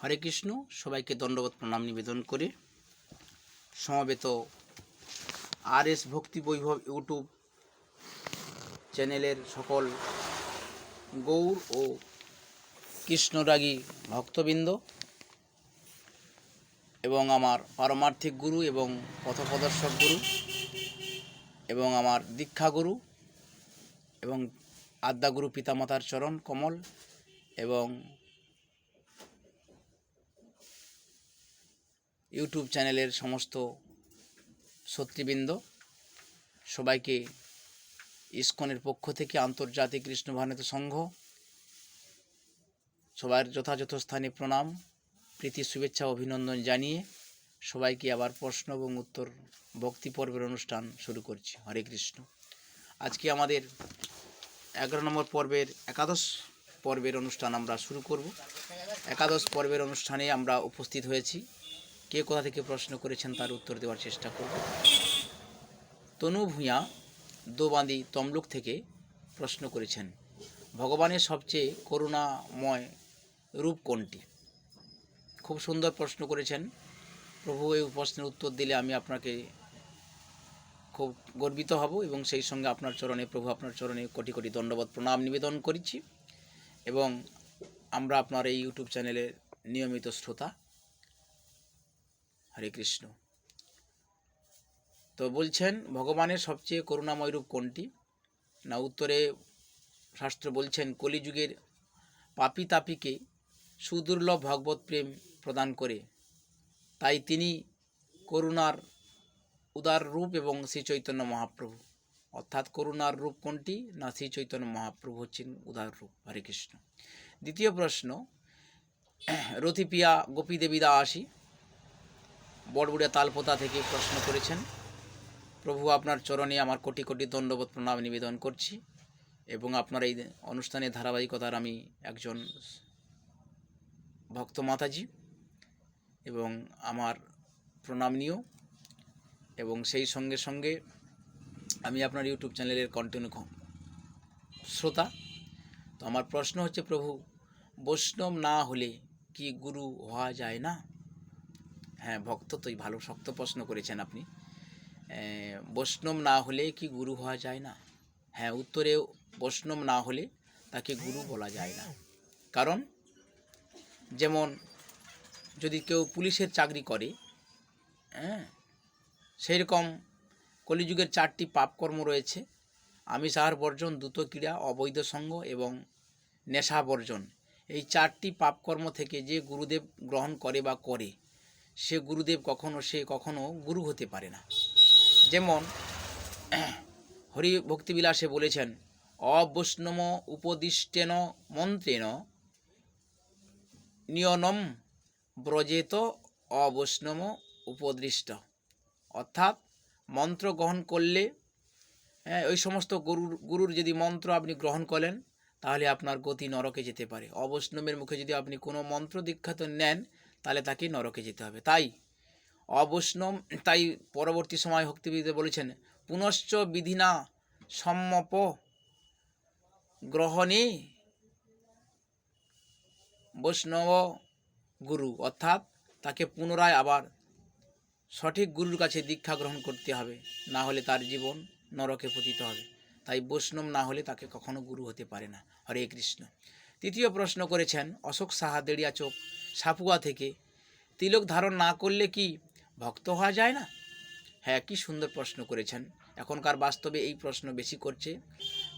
হরে কৃষ্ণ, সবাইকে দণ্ডবোধ, প্রণাম, নিবেদন করে। সমবেত আর এস ভক্তি বৈভব ইউটিউব চ্যানেলের সকল গৌর ও কৃষ্ণরাগী ভক্তবৃন্দ এবং আমার পারমার্থিক গুরু এবং পথপ্রদর্শক গুরু এবং আমার দীক্ষা গুরু এবং আদ্যাগুরু পিতামাতার চরণ কমল এবং ইউটিউব চ্যানেলের সমস্ত শত্রীবৃন্দ সবাইকে ইসকনের পক্ষ থেকে আন্তর্জাতিক কৃষ্ণ ভারত সংঘ, সবার যথাযথ স্থানে প্রণাম, প্রীতি, শুভেচ্ছা, অভিনন্দন জানিয়ে সবাইকে আবার প্রশ্ন এবং উত্তর ভক্তি পর্বের অনুষ্ঠান শুরু করছি। হরে কৃষ্ণ। আজকে আমাদের এগারো নম্বর পর্বের একাদশ পর্বের অনুষ্ঠান আমরা শুরু করব। একাদশ পর্বের অনুষ্ঠানে আমরা উপস্থিত হয়েছি। কে কোথা থেকে প্রশ্ন করেছেন তার উত্তর দেওয়ার চেষ্টা করব। তনু ভূঁয়া দোবান্দি তমলুক থেকে প্রশ্ন করেছেন, ভগবানের সবচেয়ে করুণাময় রূপ কোনটি? খুব সুন্দর প্রশ্ন করেছেন। প্রভু এই প্রশ্নের উত্তর দিলে আমি আপনাকে খুব গর্বিত হব এবং সেই সঙ্গে আপনার চরণে, প্রভু আপনার চরণে কোটি কোটি দণ্ডবোধ প্রণাম, নিবেদন করেছি এবং আমরা আপনার এই ইউটিউব চ্যানেলের নিয়মিত শ্রোতা। হরে কৃষ্ণ। তো বলছেন, ভগবানের সবচেয়ে করুণাময় রূপ কোনটি? না, উত্তরে শাস্ত্র বলছেন, কলিযুগের পাপি তাপিকে সুদুর্লভ ভগবত প্রেম প্রদান করে। তাই তিনি করুণার উদার রূপ এবং শ্রী চৈতন্য মহাপ্রভু। অর্থাৎ করুণার রূপ কোনটি? না শ্রী চৈতন্য মহাপ্রভু হচ্ছেন উদার রূপ। হরে কৃষ্ণ। দ্বিতীয় প্রশ্ন, রথিপিয়া গোপী দেবী দাসী বড়বুড়িয়া তালপোতা থেকে প্রশ্ন করেছেন, প্রভু, আপনার চরণে আমার কোটি কোটি দণ্ডবোধ প্রণাম, নিবেদন করছি এবং আপনার এই অনুষ্ঠানের ধারাবাহিকতার আমি একজন ভক্ত মাতাজি এবং আমার প্রণাম নিও এবং সেই সঙ্গে সঙ্গে আমি আপনার ইউটিউব চ্যানেলের কন্টিনিউ শ্রোতা। তো আমার প্রশ্ন হচ্ছে, প্রভু, বৈষ্ণব না হলে কি গুরু হওয়া যায় না? হ্যাঁ ভক্ত, তো ভালো শক্ত প্রশ্ন করেছেন আপনি। বৈষ্ণব না হলে কি গুরু হওয়া যায় না? হ্যাঁ উত্তরে বৈষ্ণব না হলে তাকে গুরু বলা যায় না। কারণ, যেমন যদি কেউ পুলিশের চাকরি করে হ্যাঁ সেই রকম কলিযুগের চারটি পাপকর্ম রয়েছে আমিষ আহার বর্জন, দ্রুত ক্রীড়া, অবৈধ সঙ্গ এবং নেশা বর্জন। এই চারটি পাপকর্ম থেকে যে গুরুদেব গ্রহণ করে বা করে সে গুরুদেব কখনো সে কখনো গুরু হতে পারে না। যেমন, হরি ভক্তিবিলাসে বলেছেন অবৈষ্ণব উপদিষ্টেন মন্ত্রেণ, নিয়নম ব্রজেত অবৈষ্ণব উপদৃষ্ট। অর্থাৎ, মন্ত্র গ্রহণ করলে হ্যাঁ ওই সমস্ত গুরুর গুরুর যদি মন্ত্র আপনি গ্রহণ করেন, তাহলে আপনার গতি নরকে যেতে পারে। অবৈষ্ণবের মুখে যদি আপনি কোনো মন্ত্র দীক্ষাত নেন তাহলে তাকে নরকে যেতে হবে। তাই অবৈষ্ণব, তাই পরবর্তী সময় ভক্তিবিদে বলেছেন, পুনশ্চ বিধিনা সম্মপ গ্রহণে বৈষ্ণব গুরু। অর্থাৎ তাকে পুনরায় আবার সঠিক গুরুর কাছে দীক্ষা গ্রহণ করতে হবে, না হলে তার জীবন নরকে পতিত হবে। তাই বৈষ্ণব না হলে তাকে কখনো গুরু হতে পারে না। হরে কৃষ্ণ। তৃতীয় প্রশ্ন করেছেন, অশোক সাহা দেড়িয়া চোখ সাপুয়া থেকে। তিলক ধারণ না করলে কি ভক্ত হওয়া যায় না? হ্যাঁ কি সুন্দর প্রশ্ন করেছেন। এখনকার বাস্তবে এই প্রশ্ন বেশি করছে।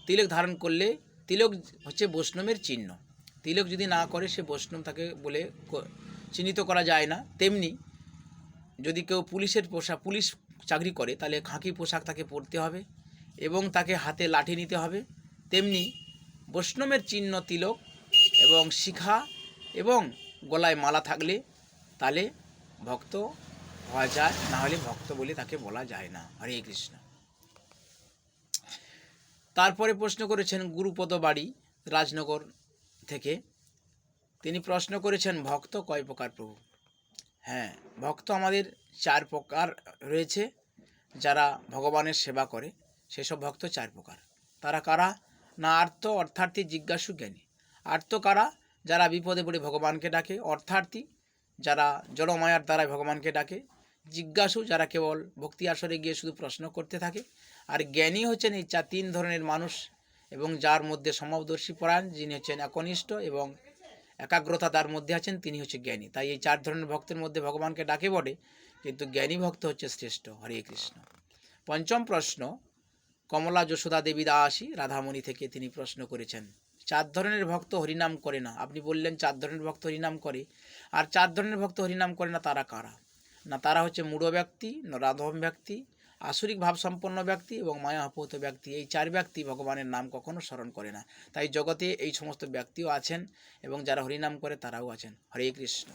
তিলক ধারণ করলে, তিলক হচ্ছে বৈষ্ণবের চিহ্ন। তিলক যদি না করে, সে বৈষ্ণব তাকে বলে চিহ্নিত করা যায় না। তেমনি যদি কেউ পুলিশের পোশাক, পুলিশ চাকরি করে, তাহলে খাঁকি পোশাক তাকে পরতে হবে এবং তাকে হাতে লাঠি নিতে হবে। তেমনি বৈষ্ণবের চিহ্ন তিলক এবং শিখা এবং গলায় মালা থাকলে তাহলে ভক্ত হওয়া যায়, না হলে ভক্ত বলে তাকে বলা যায় না। হরে কৃষ্ণ। তারপরে প্রশ্ন করেছেন গুরুপদ বাড়ি, রাজনগর থেকে। তিনি প্রশ্ন করেছেন, ভক্ত কয় প্রকার প্রভু? হ্যাঁ ভক্ত আমাদের চার প্রকার রয়েছে, যারা ভগবানের সেবা করে। সেসব ভক্ত চার প্রকার। তারা কারা? না আর্ত অর্থার্থী জিজ্ঞাসু জ্ঞানী। আর্ত কারা? যারা বিপদে পড়ে ভগবানকে ডাকে, অর্থার্থী যারা জড়মায়ার দ্বারাই ভগবানকে ডাকে, জিজ্ঞাসু যারা কেবল ভক্তি আসরে গিয়ে শুধু প্রশ্ন করতে থাকে। আর জ্ঞানী হচ্ছেন এই চার, তিন ধরনের মানুষ এবং যার মধ্যে সমদর্শী পরায়ণ যিনি হচ্ছেন একনিষ্ঠ এবং একাগ্রতা তার মধ্যে আছেন, তিনি হচ্ছে জ্ঞানী। তাই এই চার ধরনের ভক্তের মধ্যে ভগবানকে ডাকে বটে, কিন্তু জ্ঞানী ভক্ত হচ্ছে শ্রেষ্ঠ। হরে কৃষ্ণ। পঞ্চম প্রশ্ন, কমলা যশোদা দেবী দাসী, রাধামণি থেকে তিনি প্রশ্ন করেছেন চার ধরনের ভক্ত হরিনাম করে না। আপনি বললেন চার ধরনের ভক্ত হরিনাম করে। আর চার ধরনের ভক্ত হরিনাম করে না তারা কারা? না তারা হচ্ছে মূঢ় ব্যক্তি নরাধম ব্যক্তি, আসরিক ভাবসম্পন্ন ব্যক্তি এবং মায়াহপৌত ব্যক্তি। এই চার ব্যক্তি ভগবানের নাম কখনো স্মরণ করে না। তাই জগতে এই সমস্ত ব্যক্তিও আছেন এবং যারা হরিনাম করে তারাও আছেন। হরে কৃষ্ণ।